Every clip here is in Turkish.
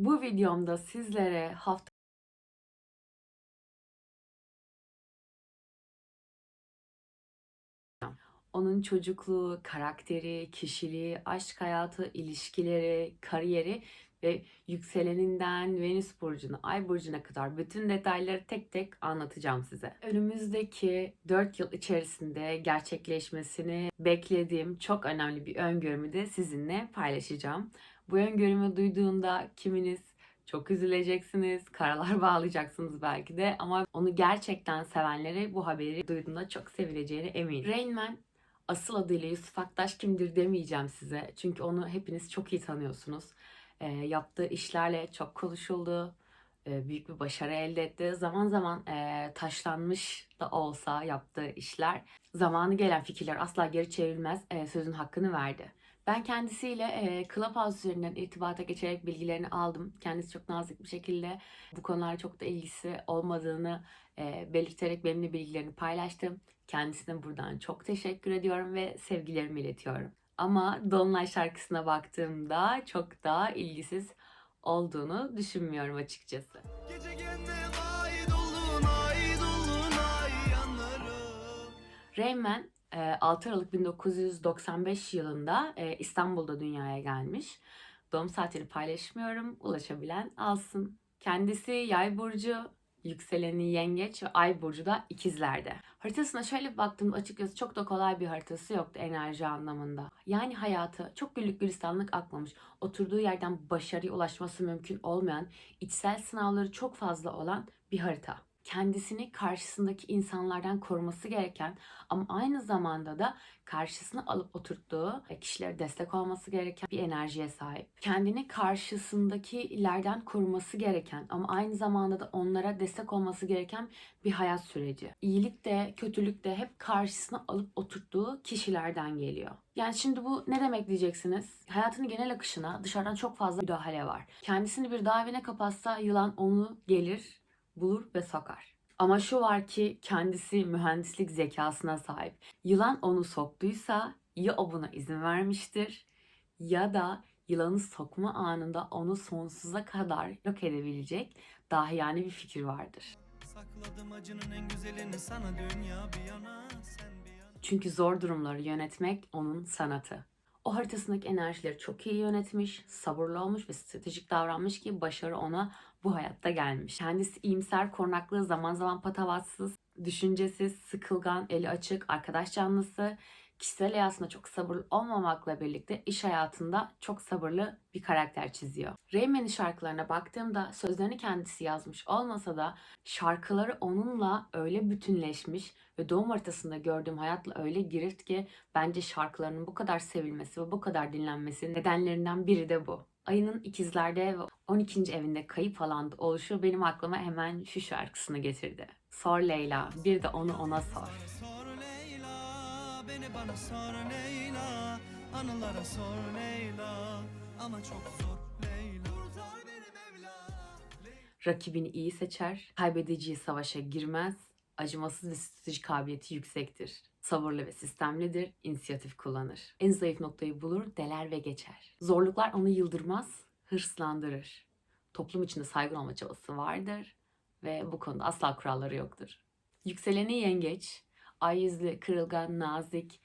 Bu videomda sizlere hafta onun çocukluğu, karakteri, kişiliği, aşk hayatı, ilişkileri, kariyeri ve yükseleninden Venüs burcuna, Ay burcuna kadar bütün detayları tek tek anlatacağım size. Önümüzdeki 4 yıl içerisinde gerçekleşmesini beklediğim çok önemli bir öngörümü de sizinle paylaşacağım. Bu öngörümü duyduğunda kiminiz çok üzüleceksiniz, karalar bağlayacaksınız belki de ama onu gerçekten sevenleri bu haberi duyduğunda çok sevileceğine eminim. Rain Man asıl adıyla Yusuf Aktaş kimdir demeyeceğim size. Çünkü onu hepiniz çok iyi tanıyorsunuz. E, yaptığı işlerle çok konuşuldu. E, büyük bir başarı elde etti. Zaman zaman e, taşlanmış da olsa yaptığı işler zamanı gelen fikirler asla geri çevrilmez. E, sözün hakkını verdi. Ben kendisiyle e, Clubhouse üzerinden irtibata geçerek bilgilerini aldım. Kendisi çok nazik bir şekilde bu konulara çok da ilgisi olmadığını e, belirterek benimle bilgilerini paylaştı. Kendisine buradan çok teşekkür ediyorum ve sevgilerimi iletiyorum. Ama Dolunay şarkısına baktığımda çok daha ilgisiz olduğunu düşünmüyorum açıkçası. Yanarım Rayman e, 6 Aralık 1995 yılında e, İstanbul'da dünyaya gelmiş. Doğum saatini paylaşmıyorum. Ulaşabilen alsın. Kendisi yay burcu, yükseleni yengeç ve ay burcu da ikizlerde. Haritasına şöyle bir baktığımda açıkçası çok da kolay bir haritası yoktu enerji anlamında. Yani hayatı çok güllük gülistanlık akmamış. Oturduğu yerden başarıya ulaşması mümkün olmayan, içsel sınavları çok fazla olan bir harita kendisini karşısındaki insanlardan koruması gereken ama aynı zamanda da karşısına alıp oturttuğu kişilere destek olması gereken bir enerjiye sahip. Kendini karşısındakilerden koruması gereken ama aynı zamanda da onlara destek olması gereken bir hayat süreci. İyilik de kötülük de hep karşısına alıp oturttuğu kişilerden geliyor. Yani şimdi bu ne demek diyeceksiniz? Hayatının genel akışına dışarıdan çok fazla müdahale var. Kendisini bir dağ evine kapatsa yılan onu gelir, bulur ve sokar. Ama şu var ki kendisi mühendislik zekasına sahip. Yılan onu soktuysa ya o buna izin vermiştir ya da yılanı sokma anında onu sonsuza kadar yok edebilecek dahi yani bir fikir vardır. Sakladım acının en güzelini sana dünya bir yana sen bir yana Çünkü zor durumları yönetmek onun sanatı. O haritasındaki enerjileri çok iyi yönetmiş, sabırlı olmuş ve stratejik davranmış ki başarı ona bu hayatta gelmiş. Kendisi iyimser, korunaklı, zaman zaman patavatsız, düşüncesiz, sıkılgan, eli açık, arkadaş canlısı, kişisel hayatında çok sabırlı olmamakla birlikte iş hayatında çok sabırlı bir karakter çiziyor. Rayman'in şarkılarına baktığımda sözlerini kendisi yazmış olmasa da şarkıları onunla öyle bütünleşmiş ve doğum haritasında gördüğüm hayatla öyle girift ki bence şarkılarının bu kadar sevilmesi ve bu kadar dinlenmesi nedenlerinden biri de bu. Ayının ikizlerde ve 12. evinde kayıp alanda oluşu benim aklıma hemen şu şarkısını getirdi. Sor Leyla, bir de onu ona sor. Sor Leyla beni bana sor Leyla Anılara sor Leyla ama çok zor Leyla Rakibini iyi seçer, kaybediciyi savaşa girmez, acımasız ve strateji kabiliyeti yüksektir. Sabırlı ve sistemlidir, inisiyatif kullanır. En zayıf noktayı bulur, deler ve geçer. Zorluklar onu yıldırmaz, hırslandırır. Toplum içinde saygın olma çabası vardır ve bu konuda asla kuralları yoktur. Yükseleni yengeç, ay yüzlü, kırılgan, nazik,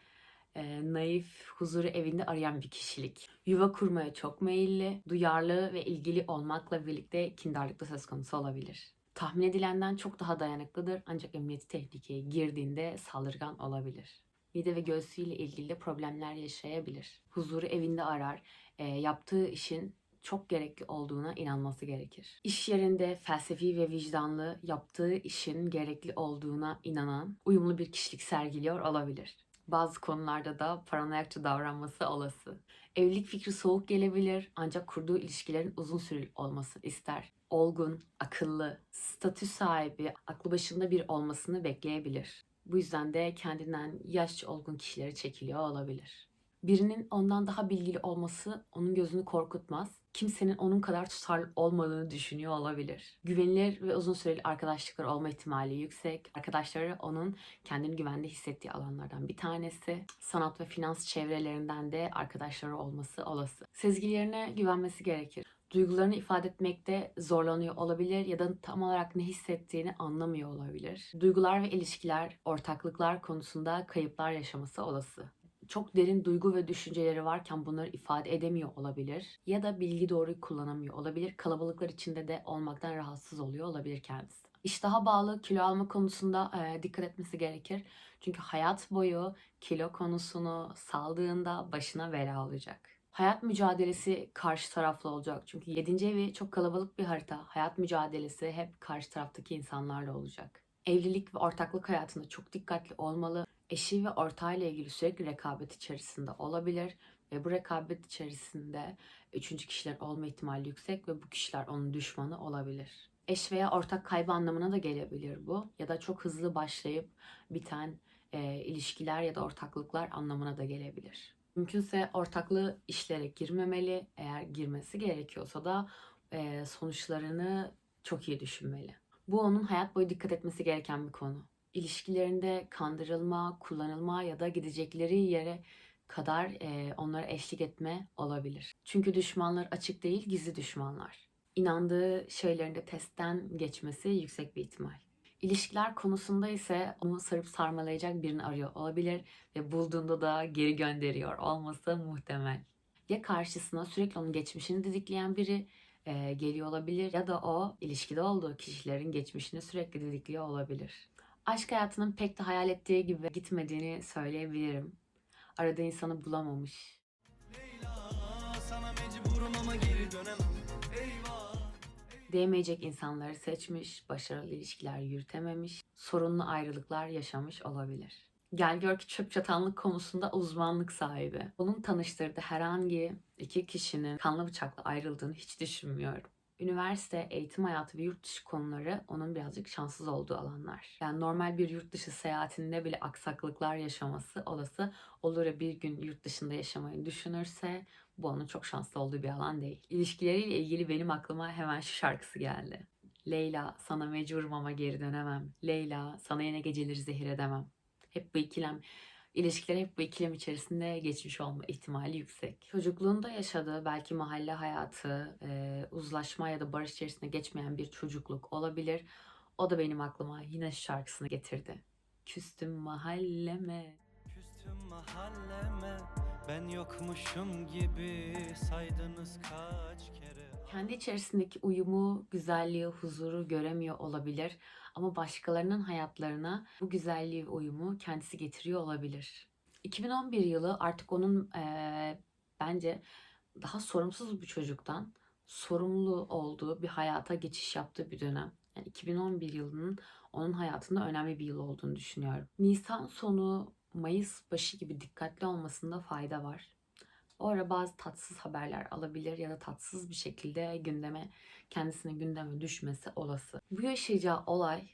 e, naif, huzuru evinde arayan bir kişilik. Yuva kurmaya çok meyilli, duyarlı ve ilgili olmakla birlikte kindarlık da söz konusu olabilir. Tahmin edilenden çok daha dayanıklıdır ancak emniyeti tehlikeye girdiğinde saldırgan olabilir. Mide ve göğsüyle ilgili de problemler yaşayabilir. Huzuru evinde arar, e, yaptığı işin çok gerekli olduğuna inanması gerekir. İş yerinde felsefi ve vicdanlı yaptığı işin gerekli olduğuna inanan uyumlu bir kişilik sergiliyor olabilir. Bazı konularda da paranoyakça davranması olası. Evlilik fikri soğuk gelebilir ancak kurduğu ilişkilerin uzun süreli olmasını ister. Olgun, akıllı, statü sahibi, aklı başında bir olmasını bekleyebilir. Bu yüzden de kendinden yaşça olgun kişilere çekiliyor olabilir. Birinin ondan daha bilgili olması onun gözünü korkutmaz. Kimsenin onun kadar tutarlı olmadığını düşünüyor olabilir. Güvenilir ve uzun süreli arkadaşlıklar olma ihtimali yüksek. Arkadaşları onun kendini güvende hissettiği alanlardan bir tanesi. Sanat ve finans çevrelerinden de arkadaşları olması olası. Sezgilerine güvenmesi gerekir. Duygularını ifade etmekte zorlanıyor olabilir ya da tam olarak ne hissettiğini anlamıyor olabilir. Duygular ve ilişkiler, ortaklıklar konusunda kayıplar yaşaması olası. Çok derin duygu ve düşünceleri varken bunları ifade edemiyor olabilir ya da bilgi doğru kullanamıyor olabilir. Kalabalıklar içinde de olmaktan rahatsız oluyor olabilir kendisi. İştaha bağlı kilo alma konusunda e, dikkat etmesi gerekir. Çünkü hayat boyu kilo konusunu saldığında başına bela olacak. Hayat mücadelesi karşı taraflı olacak. Çünkü 7. evi çok kalabalık bir harita. Hayat mücadelesi hep karşı taraftaki insanlarla olacak. Evlilik ve ortaklık hayatında çok dikkatli olmalı. Eşi ve ortağıyla ilgili sürekli rekabet içerisinde olabilir ve bu rekabet içerisinde üçüncü kişiler olma ihtimali yüksek ve bu kişiler onun düşmanı olabilir. Eş veya ortak kaybı anlamına da gelebilir bu ya da çok hızlı başlayıp biten e, ilişkiler ya da ortaklıklar anlamına da gelebilir. Mümkünse ortaklığı işlere girmemeli. Eğer girmesi gerekiyorsa da e, sonuçlarını çok iyi düşünmeli. Bu onun hayat boyu dikkat etmesi gereken bir konu. İlişkilerinde kandırılma, kullanılma ya da gidecekleri yere kadar e, onlara eşlik etme olabilir. Çünkü düşmanlar açık değil, gizli düşmanlar. İnandığı şeylerin de testten geçmesi yüksek bir ihtimal. İlişkiler konusunda ise onu sarıp sarmalayacak birini arıyor olabilir ve bulduğunda da geri gönderiyor olması muhtemel. Ya karşısına sürekli onun geçmişini didikleyen biri e, geliyor olabilir ya da o ilişkide olduğu kişilerin geçmişini sürekli didikliyor olabilir. Aşk hayatının pek de hayal ettiği gibi gitmediğini söyleyebilirim. Aradığı insanı bulamamış. Leyla sana mecburum ama geri dönemem Değmeyecek insanları seçmiş, başarılı ilişkiler yürütememiş, sorunlu ayrılıklar yaşamış olabilir. Gel gör ki çöp çatanlık konusunda uzmanlık sahibi. Onun tanıştırdığı herhangi iki kişinin kanlı bıçakla ayrıldığını hiç düşünmüyorum. Üniversite, eğitim hayatı ve yurt dışı konuları onun birazcık şanssız olduğu alanlar. Yani normal bir yurt dışı seyahatinde bile aksaklıklar yaşaması olası. Olur bir gün yurt dışında yaşamayı düşünürse bu onun çok şanslı olduğu bir alan değil. İlişkileriyle ilgili benim aklıma hemen şu şarkısı geldi. Leyla sana mecburum ama geri dönemem. Leyla sana yine geceleri zehir edemem. Hep bu ikilem, ilişkiler hep bu ikilem içerisinde geçmiş olma ihtimali yüksek. Çocukluğunda yaşadığı belki mahalle hayatı, e, uzlaşma ya da barış içerisinde geçmeyen bir çocukluk olabilir. O da benim aklıma yine şarkısını getirdi. Küstüm mahalleme, Küstüm mahalleme Ben yokmuşum gibi saydınız kaç kere kendi içerisindeki uyumu, güzelliği, huzuru göremiyor olabilir. Ama başkalarının hayatlarına bu güzelliği uyumu kendisi getiriyor olabilir. 2011 yılı artık onun eee, bence daha sorumsuz bir çocuktan sorumlu olduğu bir hayata geçiş yaptığı bir dönem. Yani 2011 yılının onun hayatında önemli bir yıl olduğunu düşünüyorum. Nisan sonu, Mayıs başı gibi dikkatli olmasında fayda var. O ara bazı tatsız haberler alabilir ya da tatsız bir şekilde gündeme, kendisine gündeme düşmesi olası. Bu yaşayacağı olay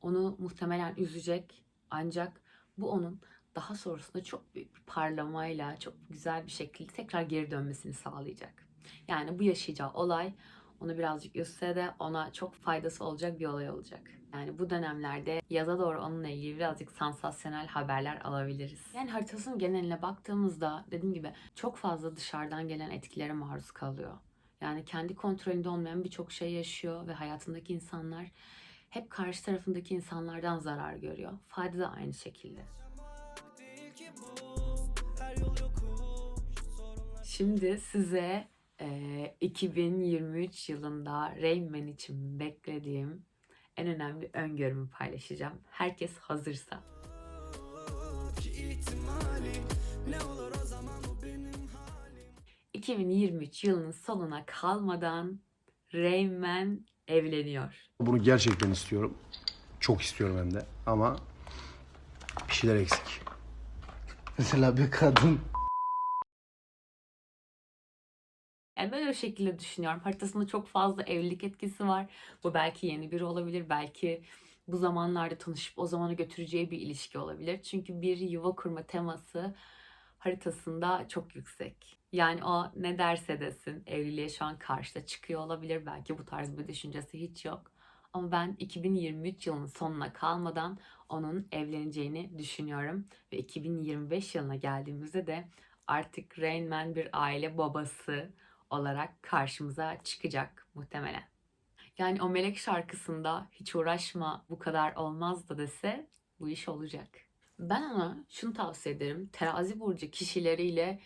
onu muhtemelen üzecek ancak bu onun daha sonrasında çok büyük bir parlamayla, çok güzel bir şekilde tekrar geri dönmesini sağlayacak. Yani bu yaşayacağı olay onu birazcık üzse de ona çok faydası olacak bir olay olacak. Yani bu dönemlerde yaza doğru onunla ilgili birazcık sansasyonel haberler alabiliriz. Yani haritasının geneline baktığımızda dediğim gibi çok fazla dışarıdan gelen etkilere maruz kalıyor. Yani kendi kontrolünde olmayan birçok şey yaşıyor ve hayatındaki insanlar hep karşı tarafındaki insanlardan zarar görüyor. Fayda da aynı şekilde. Şimdi size eee, 2023 yılında Rain Man için beklediğim en önemli öngörümü paylaşacağım. Herkes hazırsa. 2023 yılının sonuna kalmadan Rain Man evleniyor. Bunu gerçekten istiyorum. Çok istiyorum hem de. Ama bir şeyler eksik. Mesela bir kadın Yani ben o şekilde düşünüyorum. Haritasında çok fazla evlilik etkisi var. Bu belki yeni biri olabilir. Belki bu zamanlarda tanışıp o zamana götüreceği bir ilişki olabilir. Çünkü bir yuva kurma teması haritasında çok yüksek. Yani o ne derse desin evliliğe şu an karşıda çıkıyor olabilir. Belki bu tarz bir düşüncesi hiç yok. Ama ben 2023 yılının sonuna kalmadan onun evleneceğini düşünüyorum. Ve 2025 yılına geldiğimizde de artık Rain Man bir aile babası olarak karşımıza çıkacak muhtemelen. Yani o melek şarkısında hiç uğraşma bu kadar olmaz da dese bu iş olacak. Ben ona şunu tavsiye ederim. Terazi burcu kişileriyle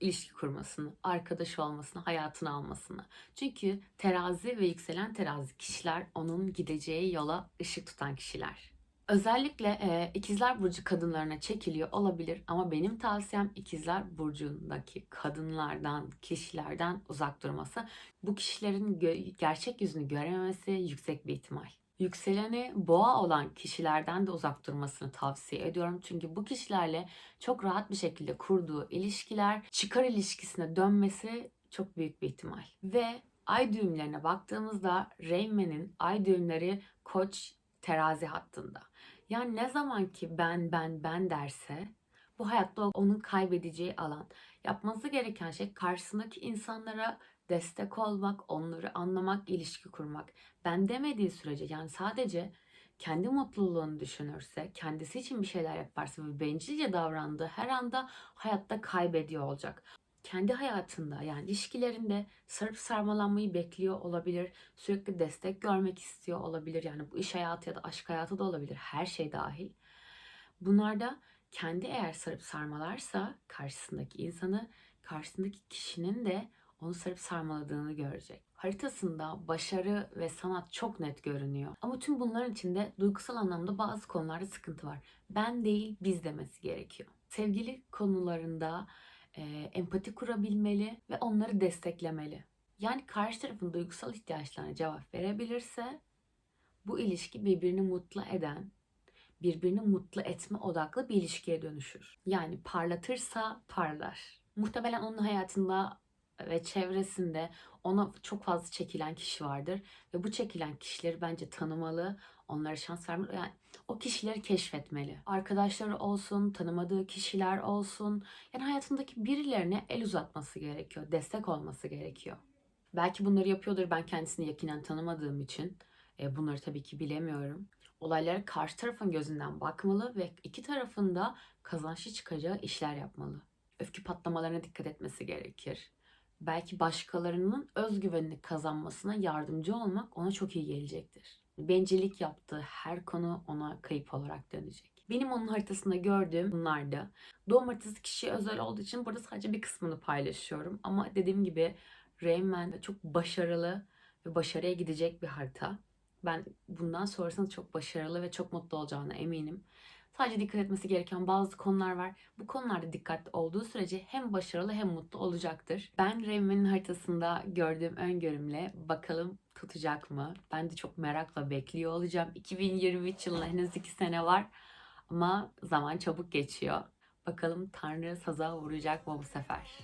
ilişki kurmasını, arkadaş olmasını, hayatına almasını. Çünkü terazi ve yükselen terazi kişiler onun gideceği yola ışık tutan kişiler. Özellikle e, ikizler burcu kadınlarına çekiliyor olabilir ama benim tavsiyem ikizler burcundaki kadınlardan, kişilerden uzak durması. Bu kişilerin gerçek yüzünü görememesi yüksek bir ihtimal. Yükseleni boğa olan kişilerden de uzak durmasını tavsiye ediyorum. Çünkü bu kişilerle çok rahat bir şekilde kurduğu ilişkiler çıkar ilişkisine dönmesi çok büyük bir ihtimal. Ve ay düğümlerine baktığımızda Reymen'in ay düğümleri koç terazi hattında. Yani ne zaman ki ben ben ben derse bu hayatta onun kaybedeceği alan. Yapması gereken şey karşısındaki insanlara destek olmak, onları anlamak, ilişki kurmak. Ben demediği sürece yani sadece kendi mutluluğunu düşünürse, kendisi için bir şeyler yaparsa ve bencilce davrandığı her anda hayatta kaybediyor olacak. Kendi hayatında yani ilişkilerinde sarıp sarmalanmayı bekliyor olabilir. Sürekli destek görmek istiyor olabilir. Yani bu iş hayatı ya da aşk hayatı da olabilir. Her şey dahil. Bunlarda kendi eğer sarıp sarmalarsa karşısındaki insanı, karşısındaki kişinin de onu sarıp sarmaladığını görecek. Haritasında başarı ve sanat çok net görünüyor. Ama tüm bunların içinde duygusal anlamda bazı konularda sıkıntı var. Ben değil biz demesi gerekiyor. Sevgili konularında e, empati kurabilmeli ve onları desteklemeli. Yani karşı tarafın duygusal ihtiyaçlarına cevap verebilirse bu ilişki birbirini mutlu eden, birbirini mutlu etme odaklı bir ilişkiye dönüşür. Yani parlatırsa parlar. Muhtemelen onun hayatında ve çevresinde ona çok fazla çekilen kişi vardır ve bu çekilen kişileri bence tanımalı, onlara şans vermeli. Yani o kişileri keşfetmeli. Arkadaşları olsun, tanımadığı kişiler olsun. Yani hayatındaki birilerine el uzatması gerekiyor, destek olması gerekiyor. Belki bunları yapıyordur ben kendisini yakinen tanımadığım için. E, bunları tabii ki bilemiyorum. Olaylara karşı tarafın gözünden bakmalı ve iki tarafın da kazançlı çıkacağı işler yapmalı. Öfke patlamalarına dikkat etmesi gerekir. Belki başkalarının özgüvenini kazanmasına yardımcı olmak ona çok iyi gelecektir. Bencillik yaptığı her konu ona kayıp olarak dönecek. Benim onun haritasında gördüğüm bunlardı. Doğum haritası kişiye özel olduğu için burada sadece bir kısmını paylaşıyorum. Ama dediğim gibi Rayman çok başarılı ve başarıya gidecek bir harita. Ben bundan sonrasında çok başarılı ve çok mutlu olacağına eminim. Sadece dikkat etmesi gereken bazı konular var. Bu konularda dikkatli olduğu sürece hem başarılı hem mutlu olacaktır. Ben Rayman'in haritasında gördüğüm öngörümle bakalım tutacak mı? Ben de çok merakla bekliyor olacağım. 2023 yılına henüz 2 sene var ama zaman çabuk geçiyor. Bakalım Tanrı saza vuracak mı bu sefer?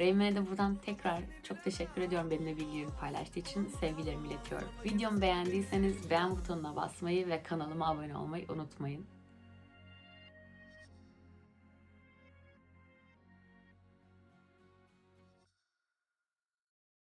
Reymen'e de buradan tekrar çok teşekkür ediyorum benimle bilgilerini paylaştığı için sevgilerimi iletiyorum. Videomu beğendiyseniz beğen butonuna basmayı ve kanalıma abone olmayı unutmayın.